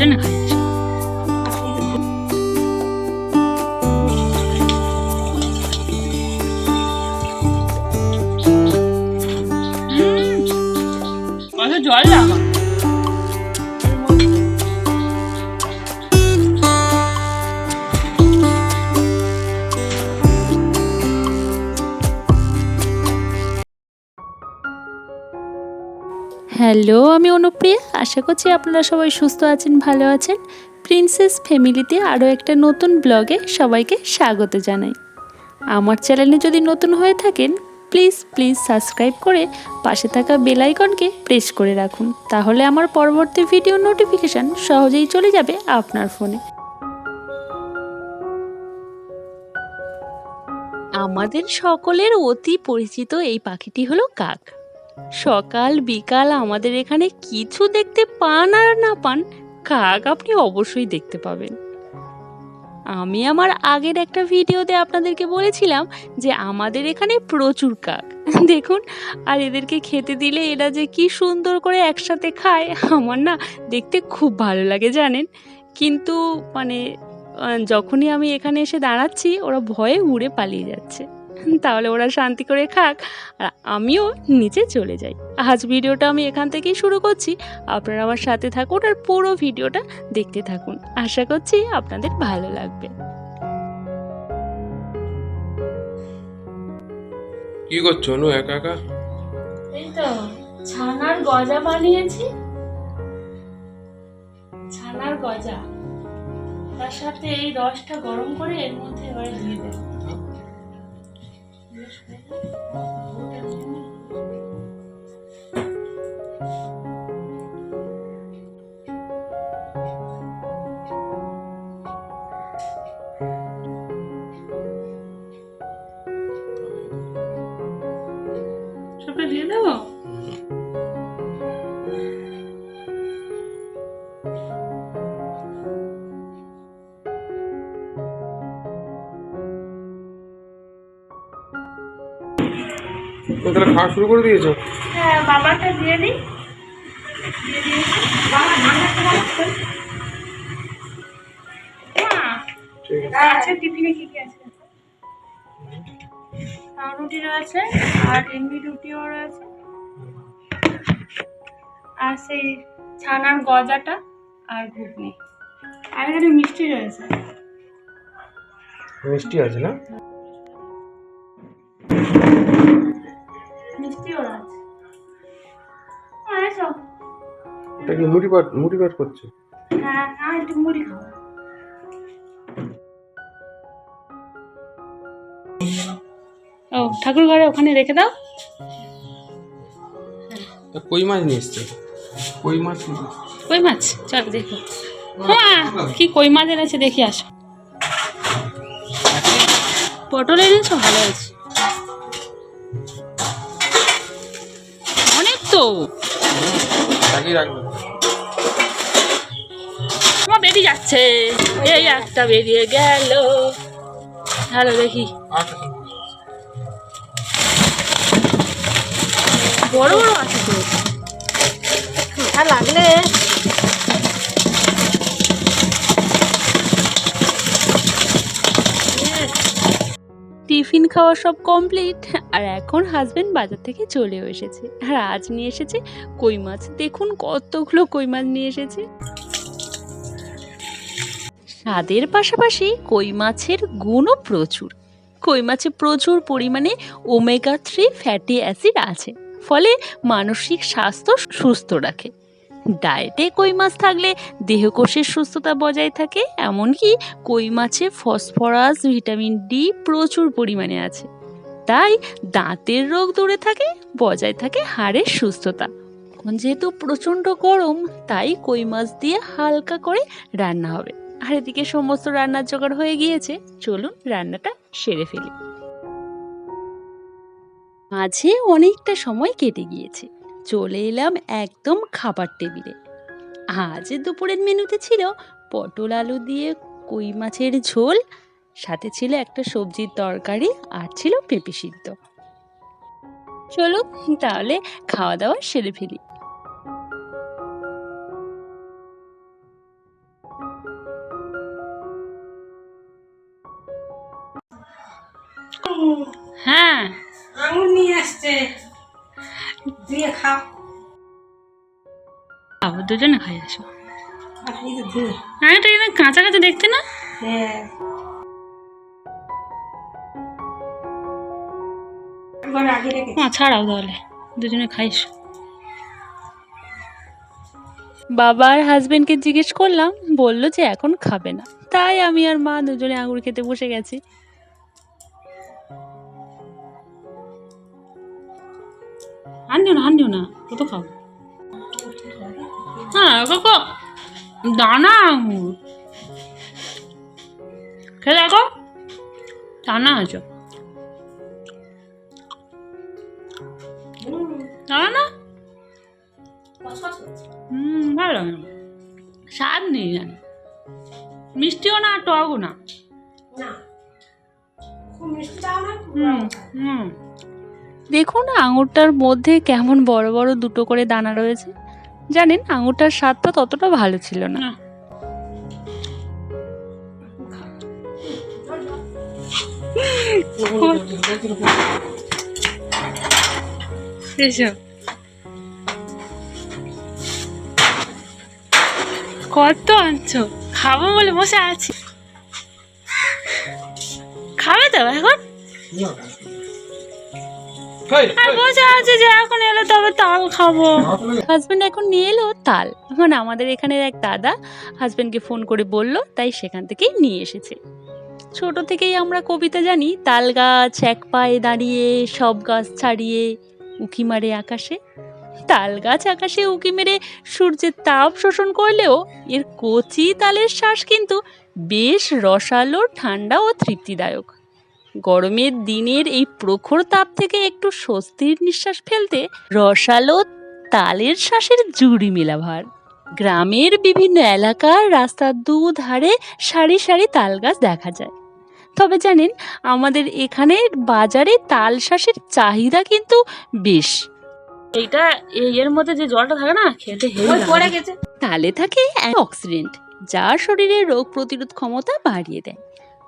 জন্য জল লাগা। হ্যালো, আমি অনুপ্রিয়া। আশা করছি আপনারা সবাই সুস্থ আছেন, ভালো আছেন। প্রিন্সেস ফ্যামিলিতে আরও একটা নতুন ব্লগে সবাইকে স্বাগত জানাই। আমার চ্যানেলে যদি নতুন হয়ে থাকেন প্লিজ প্লিজ সাবস্ক্রাইব করে পাশে থাকা বেল আইকনকে প্রেস করে রাখুন। তাহলে আমার পরবর্তী ভিডিও নোটিফিকেশান সহজেই চলে যাবে আপনার ফোনে আমাদের সকলের অতি পরিচিত এই পাখিটি হলো কাক। সকাল, বিকাল আমাদের এখানে কিছু দেখতে পান আর না পান, কাক আপনি অবশ্যই দেখতে পাবেন। আমি আমার আগের একটা ভিডিওতে আপনাদেরকে বলেছিলাম যে আমাদের এখানে প্রচুর কাক। দেখুন, আর এদেরকে খেতে দিলে এরা যে কি সুন্দর করে একসাথে খায়, আমার না দেখতে খুব ভালো লাগে, জানেন? কিন্তু মানে যখনই আমি এখানে এসে দাঁড়াচ্ছি, ওরা ভয়ে উড়ে পালিয়ে যাচ্ছে। তাহলে ওরা শান্তি করে খাক। আর আমিও নিচে চলে যাই। আজ ভিডিওটা আমি এখান থেকেই শুরু করছি। আপনারা আমার সাথে থাকুন আর পুরো ভিডিওটা দেখতে থাকুন। আশা করছি আপনাদের ভালো লাগবে। কি করছ অনু একা একা? এই তো ছানার গজা বানিয়েছি। ছানার গজা। তার সাথে এই রসটা গরম করে এর মধ্যে এবারে দিয়ে দেব। তুমি তাহলে খাওয়া শুরু করে দিয়েছ? হ্যাঁ বাবাটা দিয়ে দিই। টিফিনে কি কি আছে? পাউরুটি রয়েছে আর এমনি রুটিও রয়েছে। আর সেই ছানার গজাটা আর ঘুগনি। আর এখানে মিষ্টি রয়েছে। মিষ্টি আছে না? এটা কি মুড়ি পাট মুড়ি পাট করছ? হ্যাঁ না একটু মুড়ি খাব। ও ঠাকুর ঘরে ওখানে রেখে দাও। কই মাছ নিয়ে এসছো? কই মাছ কই মাছ? চল দেখো। হ্যাঁ কি কই মাছ এনেছে দেখি আসো। পটল এনেছো? ভালো আছে তো তোমার বেরিয়ে যাচ্ছে। এই একটা বেরিয়ে গেল। ভালো দেখি। আচ্ছা বড় বড় আছে তো। আর লাগলে। টিফিন খাওয়া সব কমপ্লিট। আর এখন হাজব্যান্ড বাজার থেকে চলেও এসেছে। আর আজ নিয়ে এসেছে কই মাছ। দেখুন কতগুলো কই মাছ নিয়ে এসেছে। স্বাদের পাশাপাশি কই মাছের গুণও প্রচুর। কই মাছে প্রচুর পরিমাণে ওমেগা থ্রি ফ্যাটি অ্যাসিড আছে। ফলে মানসিক স্বাস্থ্য সুস্থ রাখে। ডায়েটে কই মাছ থাকলে দেহকোষের সুস্থতা বজায় থাকে। এমনকি কই মাছে ফসফরাস ভিটামিন ডি প্রচুর পরিমাণে আছে। তাই দাঁতের রোগ দূরে থাকে, বজায় থাকে হাড়ের সুস্থতা। যেহেতু প্রচণ্ড গরম, তাই কই মাছ দিয়ে হালকা করে রান্না হবে। আর এদিকে সমস্ত রান্নার জোগাড় হয়ে গিয়েছে, চলুন রান্নাটা সেরে ফেলি। মাঝে অনেকটা সময় কেটে গিয়েছে, চলে এলাম একদম খাবার টেবিলে। আজ দুপুরের মেনুতে ছিল পটল আলু দিয়ে কই মাছের ঝোল সাথে ছিল একটা সবজির তরকারি আর ছিল পেঁপে সিদ্ধ। চলুন তাহলে খাওয়া দাওয়া সেরে ফেলি। হ্যাঁ। আঙুর নিয়ে আসছে। দিয়ে খাও। খাব দুজনে খাই আসো। কাঁচা কাঁচা দেখতে না? হ্যাঁ। মা ছাড়াও তাহলে। দুজনে খাইস। বাবা আর হাজবেন্ডকে জিজ্ঞেস করলাম বলল যে এখন খাবে না। তাই আমি আর মা দুজনে আঙুর খেতে বসে গেছি। আনিও না আনিও না কত খাও হ্যাঁ কাকো দানা আঙুর। খেয়ে দেখো দানা আছে দানা না? হুম ভালো। লাগে না। স্বাদ নেই জানি। মিষ্টিও না টকও না। না। খুব মিষ্টি দাও না? হুম হুম। দেখুন আঙুরটার মধ্যে কেমন বড় বড় দুটো করে দানা রয়েছে। জানেন আঙুরটার স্বাদটা ততটা ভালো ছিল না। এসব কত আনছো? খাব বলে বসে আছি। খাবে তো এখন? আর বসে আছে যে এখন এলে তবে তাল খাব। হাজবেন্ড এখন নিয়ে এলো তাল। মানে আমাদের এখানের এক দাদা হাজবেন্ডকে ফোন করে বলল তাই সেখান থেকেই নিয়ে এসেছে। ছোট থেকেই আমরা কবিতা জানি তাল গাছ এক পায়ে দাঁড়িয়ে সব গাছ ছাড়িয়ে। উকি মারে আকাশে। তাল গাছ আকাশে উকি মেরে সূর্যের তাপ শোষণ করলেও এর কচি তালের শ্বাস কিন্তু বেশ রসালো, ঠান্ডা ও তৃপ্তিদায়ক। গরমের দিনের এই প্রখর তাপ থেকে একটু স্বস্তির নিঃশ্বাস ফেলতে রসালো তালের শ্বাসের জুড়ি মেলা ভার গ্রামের বিভিন্ন এলাকার রাস্তার দুধারে সারি সারি তাল গাছ দেখা যায়। তবে জানেন আমাদের এখানে বাজারে তাল শ্বাসের চাহিদা কিন্তু বেশ। এইটা এর মধ্যে যে জলটা থাকে না খেতে পড়ে গেছে। তালে থাকে অক্সিডেন্ট যা শরীরের রোগ প্রতিরোধ ক্ষমতা বাড়িয়ে দেয়।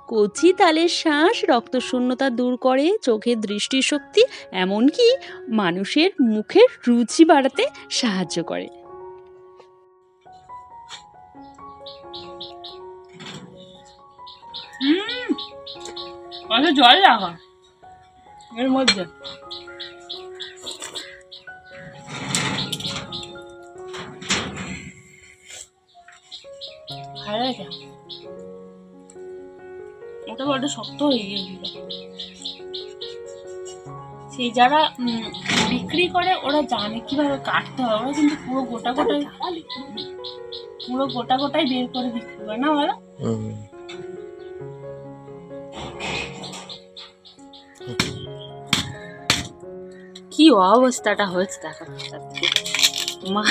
কচি তালের শ্বাস রক্তশূন্যতা দূর করে চোখের দৃষ্টিশক্তি এমনকি মানুষের মুখের রুচি বাড়াতে সাহায্য করে। কত জল রাখা এর মধ্যে। ওটা বড্ড শক্ত হয়ে গিয়েছিল সেই যারা বিক্রি করে, ওরা জানে কীভাবে কাটতে হয়। ওরা কিন্তু পুরো গোটা গোটাই পুরো গোটা গোটাই বের করে বিক্রি করে, না বলো? কি অবস্থাটা হয়েছে দেখা মা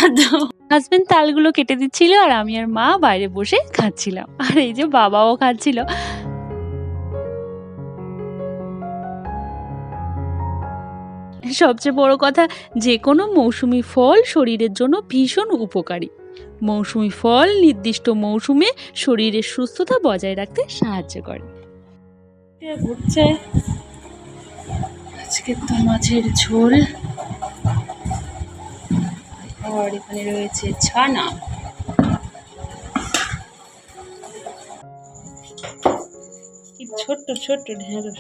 হাজবেন্ড তালগুলো কেটে দিচ্ছিল আর আমি আর মা বাইরে বসে খাচ্ছিলাম। আর এই যে বাবাও খাচ্ছিল। সবচেয়ে বড় কথা যে কোনো মৌসুমি ফল শরীরের জন্য ভীষণ উপকারী। মৌসুমি ফল নির্দিষ্ট মৌসুমে শরীরের সুস্থতা বজায় রাখতে সাহায্য করে। ঘুরছে আজকে তো মাছের ঝোল। আর এখানে রয়েছে ছানা। ছোট্ট ছোট্ট ঢেঁড়স।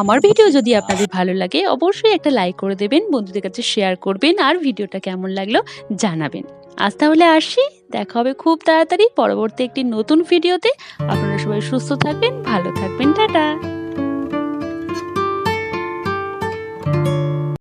আমার ভিডিও যদি আপনাদের ভালো লাগে, অবশ্যই একটা লাইক করে দেবেন, বন্ধুদের কাছে শেয়ার করবেন, আর ভিডিওটা কেমন লাগল জানাবেন। আজ তাহলে আসি। দেখা হবে খুব তাড়াতাড়ি পরবর্তী একটি নতুন ভিডিওতে। আপনারা সবাই সুস্থ থাকবেন, ভালো থাকবেন, টাটা।